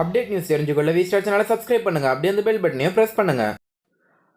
Update news தெரிஞ்சுக்கொள்ள V star சேனலை subscribe பண்ணுங்கள் அப்படியே அந்த பெல் பட்டனையும் ப்ரெஸ் பண்ணுங்கள்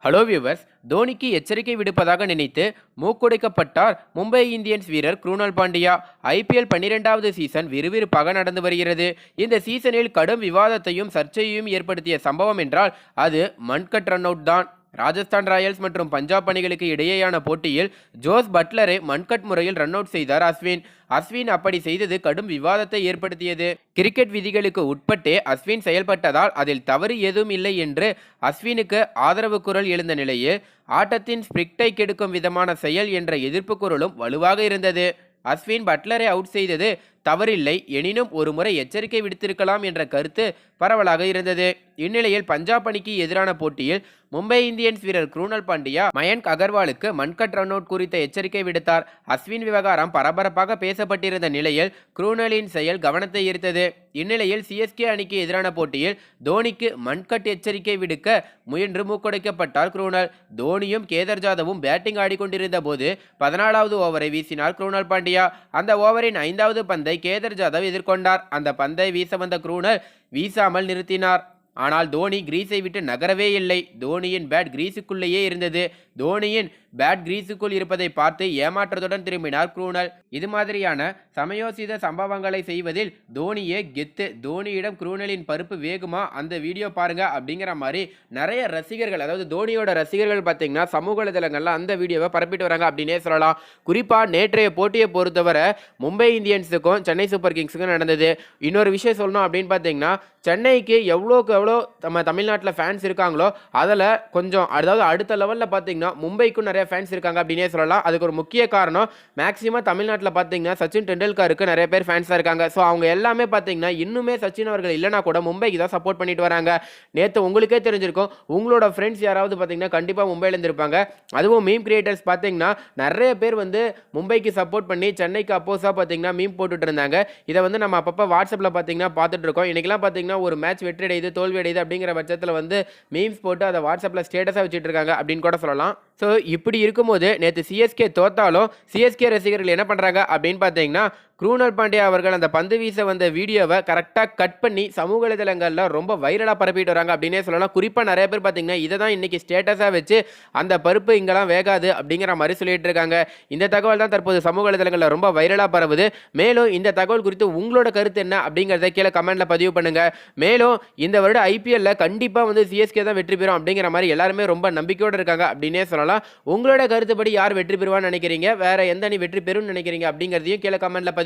ஹலோ வியூவர்ஸ் தோனிக்கு எச்சரிக்கை விடுப்பதாக நினைத்து மூக்குடைக்கப்பட்டார் மும்பை இந்தியன்ஸ் வீரர் குருணால் பாண்டியா. ஐபிஎல் பன்னிரெண்டாவது சீசன் விறுவிறுப்பாக நடந்து வருகிறது. இந்த சீசனில் கடும் விவாதத்தையும் சர்ச்சையையும் ஏற்படுத்திய சம்பவம் என்றால் அது மன்கட் ரன் அவுட் தான். ராஜஸ்தான் ராயல்ஸ் மற்றும் பஞ்சாப் அணிகளுக்கு இடையேயான போட்டியில் ஜோஸ் பட்லரை மன்கட் முறையில் ரன் அவுட் செய்தார் அஸ்வின். அஸ்வின் அப்படி செய்தது கடும் விவாதத்தை ஏற்படுத்தியது. கிரிக்கெட் விதிகளுக்கு உட்பட்டே அஸ்வின் செயல்பட்டதால் அதில் தவறு எதுவும் இல்லை என்று அஸ்வினுக்கு ஆதரவு குரல் எழுந்த நிலையில் ஆட்டத்தின் ஸ்பிரிக்டை கெடுக்கும் விதமான செயல் என்ற எதிர்ப்பு குரலும் வலுவாக இருந்தது. அஸ்வின் பட்லரை அவுட் செய்தது தவறில்லை. எனினும் ஒருமுறை எச்சரிக்கை விடுத்திருக்கலாம் என்ற கருத்து பரவலாக இருந்தது. இந்நிலையில் பஞ்சாப் அணிக்கு எதிரான போட்டியில் மும்பை இந்தியன்ஸ் வீரர் குரூனல் பாண்டியா மயன்க் அகர்வாலுக்கு மன்கட் ரன் அவுட் குறித்த எச்சரிக்கை விடுத்தார். அஸ்வின் விவகாரம் பரபரப்பாக பேசப்பட்டிருந்த நிலையில் குரூனலின் செயல் கவனத்தை ஈர்த்தது. இந்நிலையில் சிஎஸ்கே அணிக்கு எதிரான போட்டியில் தோனிக்கு மன்கட் எச்சரிக்கை விடுக்க முயன்று மூக்கொடைக்கப்பட்டார் குரூனல் தோனியும் கேதர் ஜாதவும் பேட்டிங் ஆடிக்கொண்டிருந்த போது பதினாலாவது ஓவரை வீசினார் குரூனல் பாண்டியா. அந்த ஓவரின் ஐந்தாவது பந்தை கேதர் ஜாதவ் எதிர்கொண்டார். அந்த பந்தை வீச வந்த குரூனர் வீசாமல் நிறுத்தினார். ஆனால் தோனி கிரீஸை விட்டு நகரவே இல்லை. தோனியின் பேட் கிரீஸுக்குள்ளேயே இருந்தது. தோனியின் பேட் கிரீஸுக்குள் இருப்பதை பார்த்து ஏமாற்றத்துடன் திரும்பினார் குரூனல். இது மாதிரியான சமயோசித சம்பவங்களை செய்வதில் தோனியே கெத்து. தோனியிடம் குரூனலின் பருப்பு வேகுமா? அந்த வீடியோ பாருங்க அப்படிங்கிற மாதிரி நிறைய ரசிகர்கள் அதாவது தோனியோட ரசிகர்கள் பார்த்தீங்கன்னா சமூக வலைதளங்கள்ல அந்த வீடியோவை பரப்பிட்டு வராங்க அப்படின்னே சொல்லலாம். குறிப்பாக நேற்றைய போட்டியை பொறுத்தவரை மும்பை இந்தியன்ஸுக்கும் சென்னை சூப்பர் கிங்ஸுக்கும் நடந்தது. இன்னொரு விஷயம் சொல்லணும் அப்படின்னு பார்த்தீங்கன்னா சென்னைக்கு எவ்வளோக்கு எவ்வளோ நம்ம தமிழ்நாட்டில் ஃபேன்ஸ் இருக்காங்களோ அதில் கொஞ்சம் அதாவது அடுத்த லெவலில் பார்த்தீங்கன்னா மும்பைக்கும் நிறைய நிறைய ஃபேன்ஸ் இருக்காங்க அப்படின்னே சொல்லலாம். அதுக்கு ஒரு முக்கிய காரணம் மேக்ஸிமம் தமிழ்நாட்டில் பார்த்தீங்கன்னா சச்சின் டெண்டுல்கருக்கு நிறைய பேர் ஃபேன்ஸாக இருக்காங்க. ஸோ அவங்க எல்லாமே பார்த்தீங்கன்னா இன்னுமே சச்சின் அவர்கள் இல்லைனா கூட மும்பைக்கு தான் சப்போர்ட் பண்ணிட்டு வராங்க. நேற்று உங்களுக்கே தெரிஞ்சிருக்கும் உங்களோட ஃப்ரெண்ட்ஸ் யாராவது பார்த்தீங்கன்னா கண்டிப்பாக மும்பையிலேருந்து இருப்பாங்க அதுவும் மீம் கிரியேட்டர்ஸ் பார்த்தீங்கன்னா நிறைய பேர் வந்து மும்பைக்கு சப்போர்ட் பண்ணி சென்னைக்கு அப்போஸாக பார்த்தீங்கன்னா மீம் போட்டுட்டு இருந்தாங்க. இதை வந்து நம்ம அப்பப்போ வாட்ஸ்அப்பில் பார்த்தீங்கன்னா பார்த்துட்டு இருக்கோம். இன்றைக்கெல்லாம் பார்த்தீங்கன்னா ஒரு மேட்ச் வெற்றி அடையுது தோல்வி அடையுது அப்படிங்கிற பட்சத்தில் வந்து மீம்ஸ் போட்டு அதை வாட்ஸ்அப்பில் ஸ்டேட்டஸாக வச்சுட்டு இருக்காங்க அப்படின்னு கூட சொல்லலாம். ஸோ இப்படி இருக்கும்போது நேற்று சிஎஸ்கே தோத்தாலும் சிஎஸ்கே ரசிகர்கள் என்ன பண்ணுறாங்க அப்படின்னு பார்த்தீங்கன்னா குரூனல் பாண்டியா அவர்கள் அந்த பந்து வீச வந்த வீடியோவை கரெக்டாக கட் பண்ணி சமூக வலைதளங்களில் ரொம்ப வைரலாக பரப்பிட்டு வராங்க. அப்படின்னே சொல்லலாம். குறிப்பாக நிறைய பேர் பார்த்தீங்கன்னா இதை தான் இன்றைக்கி ஸ்டேட்டஸாக வச்சு அந்த பருப்பு இங்கெல்லாம் வேகாது அப்படிங்கிற மாதிரி சொல்லிட்டு இருக்காங்க. இந்த தகவல் தான் தற்போது சமூக வலைதளங்களில் ரொம்ப வைரலாக பரவுது. மேலும் இந்த தகவல் குறித்து உங்களோட கருத்து என்ன அப்படிங்கிறத கீழே கமெண்ட்டில் பதிவு பண்ணுங்கள் மேலும் இந்த வருடம் ஐபிஎல்ல கண்டிப்பாக வந்து சிஎஸ்கே தான் வெற்றி பெறும் அப்படிங்கிற மாதிரி எல்லாருமே ரொம்ப நம்பிக்கையோடு இருக்காங்க. அப்படின்னே சொல்லலாம். உங்களோட கருத்துப்படி யார் வெற்றி பெறுவான்னு நினைக்கிறீங்க? வேற எந்த அணி வெற்றி பெறும்னு நினைக்கிறீங்க? அப்படிங்கிறதையும் கீழே கமெண்ட்டில் பதிவு